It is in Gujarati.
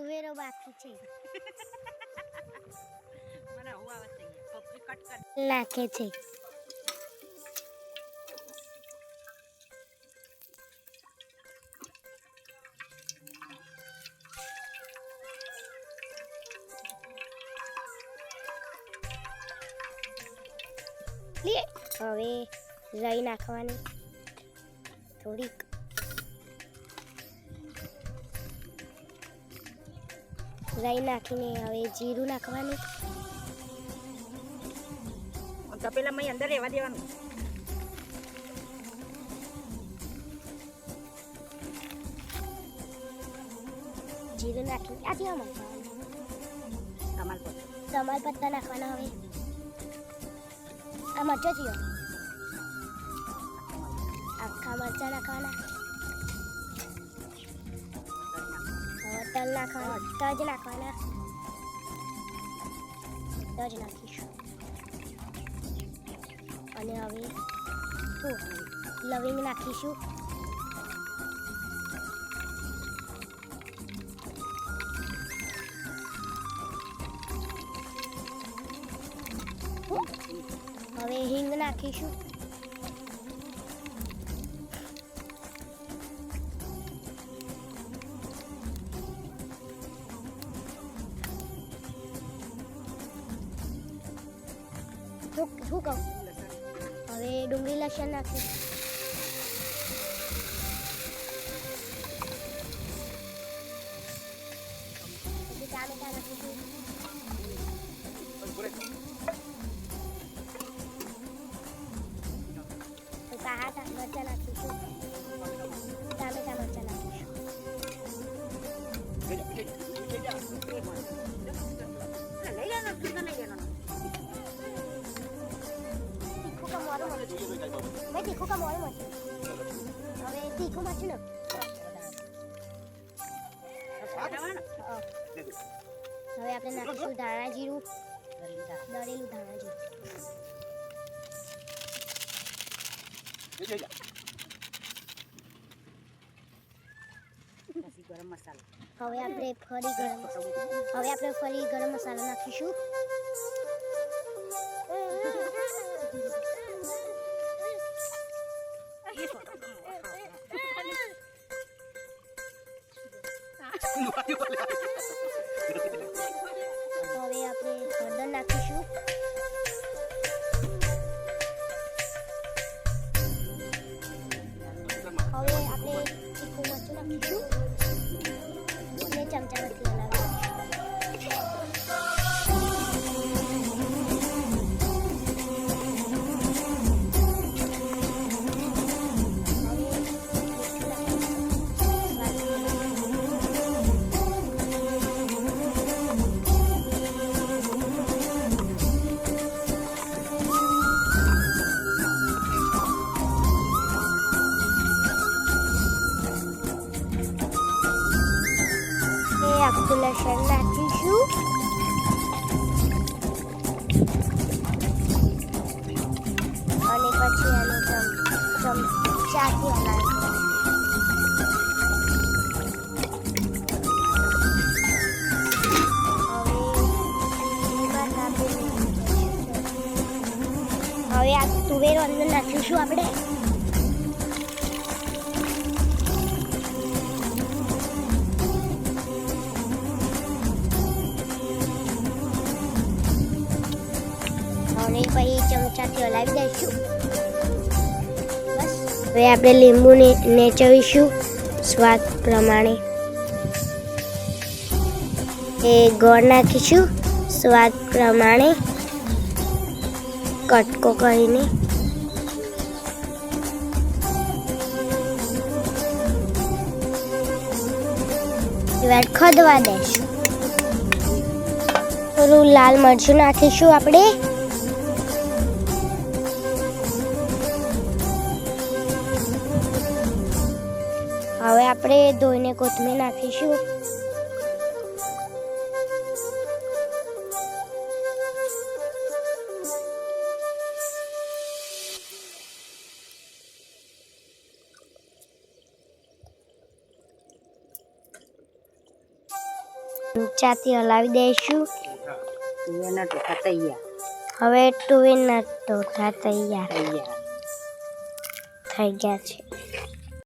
તુવેરો બાકી છે. મને હું છે પપ્પી કટ કર નાખે છે. લે હવે લઈ નાખવાની થોડીક. રાઈ નાખીને હવે જીરું નાખવાનું. તપેલા મય અંદર રહેવા દેવાનું. જીરું નાખી આ દેવા મરચાં તમાલપત્તા નાખવાના હવે. આ મરચો થયો આખા મરચા નાખવાના. તલ નાખવાના તજ નાખવાના તજ નાખીશું અને હવે લવિંગ નાખીશું હવે હિંગ નાખીશું શું કહું? હવે ડુંગળી લસણ નાખી ટામેટા નાખીશું કાળા મરચાં નાખીશું તીખું કા મોરું મરચું મેં તીખું કા મરચું હવે હવે આપણે નાખીશું ધાણા જીરું દળેલું ધાણા જીરું હવે આપણે ફરી ગરમ હવે આપણે ફરી ગરમ મસાલો નાખીશું હવે આપણે હળદર નાખીશું હવે આપણે તીખું નાખીશું અને પછી એનો ચમ ચમચાથી હલાવીશું હવે આ તુવેરો અંદર નાખીશું આપણે. અને પછી ચમચાથી હલાવી દઈશું. બસ. હવે આપણે લીંબુને નેચવીશું સ્વાદ પ્રમાણે. એ ગોળ નાખીશું સ્વાદ પ્રમાણે. કટકો કરીને. એવા ખદવા દઈશું. થોડું લાલ મરચું નાખીશું આપણે. હવે આપણે ધોઈને કોથમીર નાખીશું. ચાથી હલાવી દઈશું. તું એના તૈયાર. હવે ટુ વિનર તો થા તૈયાર. તૈયાર. થઈ ગયા છે.